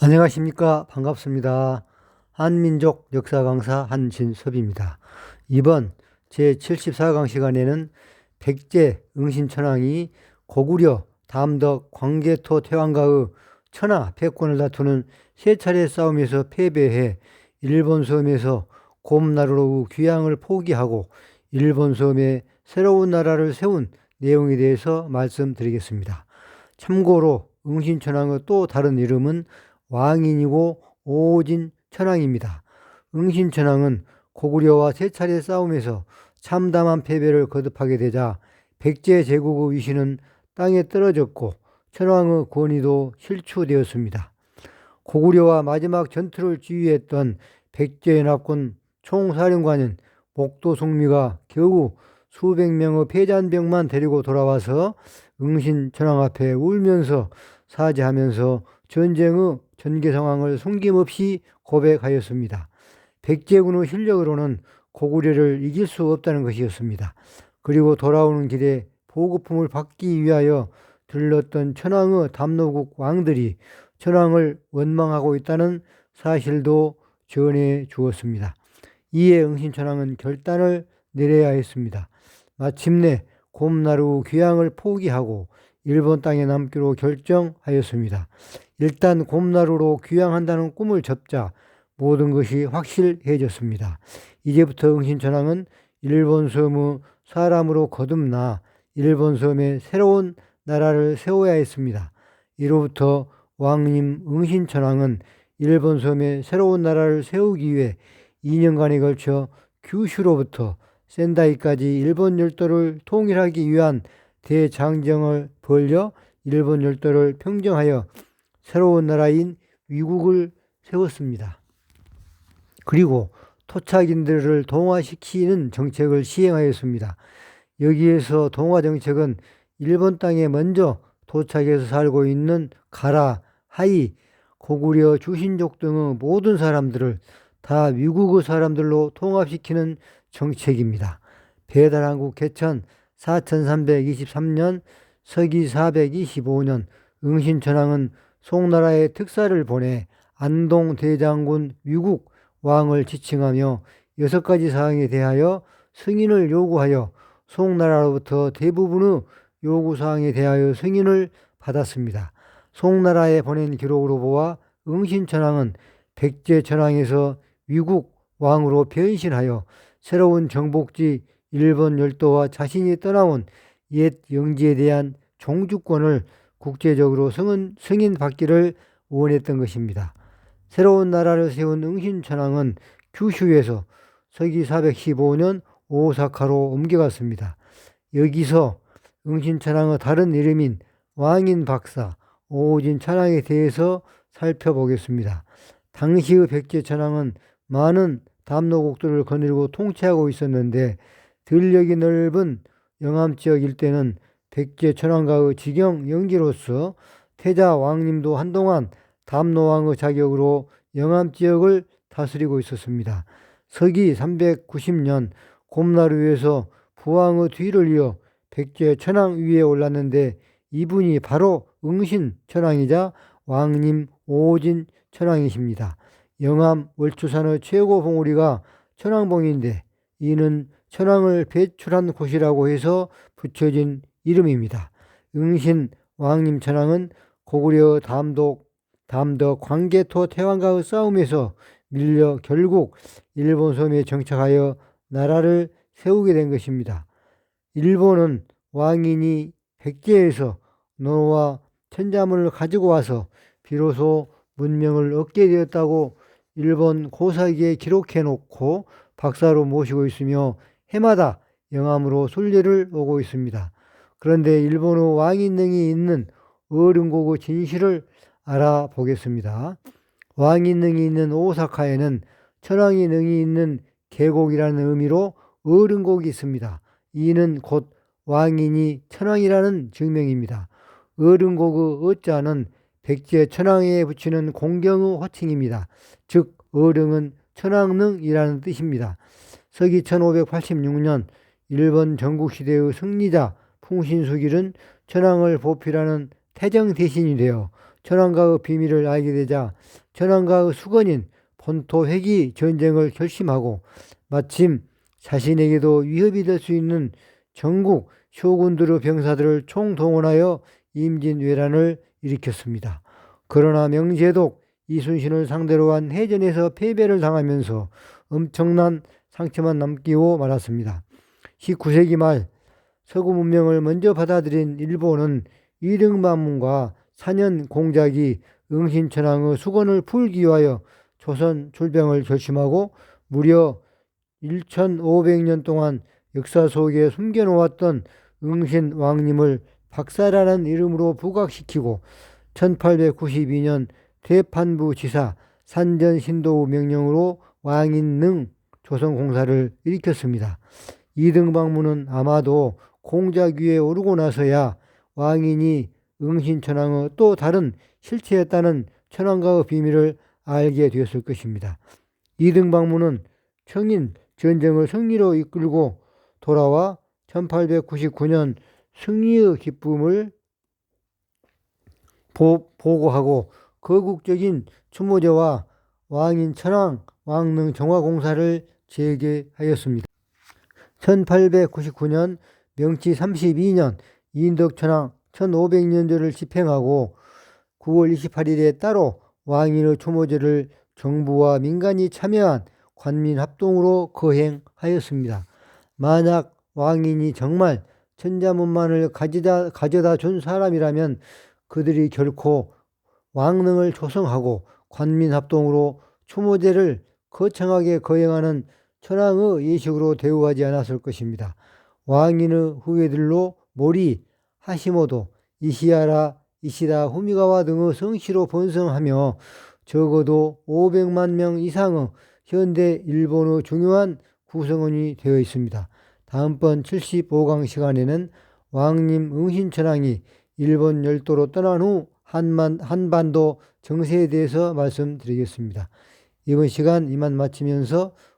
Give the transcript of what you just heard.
안녕하십니까. 반갑습니다. 한민족 역사 강사 한진섭입니다. 이번 제74강 시간에는 백제 응신천왕이 고구려 담덕 광개토 태왕과의 천하 패권을 다투는 세 차례 싸움에서 패배해 일본 섬에서 곰나루로 귀향을 포기하고 일본 섬에 새로운 나라를 세운 내용에 대해서 말씀드리겠습니다. 참고로 응신천왕의 또 다른 이름은 왕인이고 오진 천왕입니다. 응신천왕은 고구려와 세 차례 싸움에서 참담한 패배를 거듭하게 되자 백제 제국의 위신은 땅에 떨어졌고 천왕의 권위도 실추되었습니다. 고구려와 마지막 전투를 지휘했던 백제연합군 총사령관인 목도송미가 겨우 수백 명의 패잔병만 데리고 돌아와서 응신천왕 앞에 울면서 사죄하면서 전쟁의 전개 상황을 숨김없이 고백하였습니다. 백제군의 실력으로는 고구려를 이길 수 없다는 것이었습니다. 그리고 돌아오는 길에 보급품을 받기 위하여 들렀던 천황의 담노국 왕들이 천황을 원망하고 있다는 사실도 전해 주었습니다. 이에 응신천황은 결단을 내려야 했습니다. 마침내 곰나루 귀향을 포기하고 일본 땅에 남기로 결정하였습니다. 일단 곰나루로 귀향한다는 꿈을 접자 모든 것이 확실해졌습니다. 이제부터 응신천왕은 일본 섬의 사람으로 거듭나 일본 섬에 새로운 나라를 세워야 했습니다. 이로부터 왕님 응신천왕은 일본 섬에 새로운 나라를 세우기 위해 2년간에 걸쳐 규슈로부터 센다이까지 일본 열도를 통일하기 위한 대장정을 벌려 일본 열도를 평정하여 새로운 나라인 위국을 세웠습니다. 그리고 토착인들을 동화시키는 정책을 시행하였습니다. 여기에서 동화 정책은 일본 땅에 먼저 도착해서 살고 있는 가라, 하이, 고구려, 주신족 등의 모든 사람들을 다 위국의 사람들로 통합시키는 정책입니다. 배달한국 개천 4323년 서기 425년 응신천왕은 송나라의 특사를 보내 안동 대장군 위국 왕을 지칭하며 여섯 가지 사항에 대하여 승인을 요구하여 송나라로부터 대부분의 요구 사항에 대하여 승인을 받았습니다. 송나라에 보낸 기록으로 보아 응신천왕은 백제천왕에서 위국 왕으로 변신하여 새로운 정복지 일본 열도와 자신이 떠나온 옛 영지에 대한 종주권을 국제적으로 승인, 승인받기를 원했던 것입니다. 새로운 나라를 세운 응신천왕은 규슈에서 서기 415년 오사카로 옮겨갔습니다. 여기서 응신천왕의 다른 이름인 왕인 박사 오진 천왕에 대해서 살펴보겠습니다. 당시의 백제천왕은 많은 담로국들을 거느리고 통치하고 있었는데 들녘이 넓은 영암 지역 일대는 백제 천왕가의 직영 영지로서 태자 왕님도 한동안 담노왕의 자격으로 영암 지역을 다스리고 있었습니다. 서기 390년 곰나루에서 부왕의 뒤를 이어 백제 천왕 위에 올랐는데 이분이 바로 응신 천왕이자 왕님 오진 천왕이십니다. 영암 월추산의 최고 봉우리가 천왕봉인데 이는 천왕을 배출한 곳이라고 해서 붙여진 이름입니다. 응신 왕님 천왕은 고구려 담독 담덕 광개토 태왕과의 싸움에서 밀려 결국 일본 섬에 정착하여 나라를 세우게 된 것입니다. 일본은 왕인이 백제에서 노와 천자문을 가지고 와서 비로소 문명을 얻게 되었다고 일본 고사기에 기록해 놓고 박사로 모시고 있으며 해마다 영암으로 순례를 오고 있습니다. 그런데 일본의 왕인능이 있는 어른국의 진실을 알아보겠습니다. 왕인능이 있는 오사카에는 천왕이 능이 있는 계곡이라는 의미로 어른곡이 있습니다. 이는 곧 왕인이 천왕이라는 증명입니다. 어른곡의 어자는 백제 천왕에 붙이는 공경의 호칭입니다. 즉 어릉은 천왕능이라는 뜻입니다. 서기 1586년 일본 전국시대의 승리자 풍신수길은 천황을 보필하는 태정 대신이 되어 천황가의 비밀을 알게 되자 천황가의 수건인 본토 회기 전쟁을 결심하고 마침 자신에게도 위협이 될 수 있는 전국 쇼군들의 병사들을 총동원하여 임진왜란을 일으켰습니다. 그러나 명제독 이순신을 상대로 한 해전에서 패배를 당하면서 엄청난 상처만 남기고 말았습니다. 19세기 말 서구 문명을 먼저 받아들인 일본은 이등반문과 사년 공작이 응신천왕의 수건을 풀기 위하여 조선 출병을 결심하고 무려 1500년 동안 역사 속에 숨겨놓았던 응신 왕님을 박사라는 이름으로 부각시키고 1892년 대판부 지사 산전 신도우 명령으로 왕인 능 조선공사를 일으켰습니다. 이등 방문은 아마도 공작 위에 오르고 나서야 왕인이 응신천왕의 또 다른 실체였다는 천왕가의 비밀을 알게 되었을 것입니다. 이등 방문은 청인 전쟁을 승리로 이끌고 돌아와 1899년 승리의 기쁨을 보, 보고하고 거국적인 추모제와 왕인 천왕 왕릉 정화공사를 재개하였습니다. 1899년 명치 32년 인덕천왕 1500년제를 집행하고 9월 28일에 따로 왕인의 추모제를 정부와 민간이 참여한 관민합동으로 거행하였습니다. 만약 왕인이 정말 천자문만을 가져다, 가져다 준 사람이라면 그들이 결코 왕릉을 조성하고 관민합동으로 추모제를 거창하게 거행하는 천황의 예식으로 대우하지 않았을 것입니다. 왕인의 후예들로 모리, 하시모도, 이시야라, 이시다, 후미가와 등의 성씨로 번성하며 적어도 500만 명 이상의 현대 일본의 중요한 구성원이 되어 있습니다. 다음번 75강 시간에는 왕님 응신천왕이 일본 열도로 떠난 후 한만, 한반도 정세에 대해서 말씀드리겠습니다. 이번 시간 이만 마치면서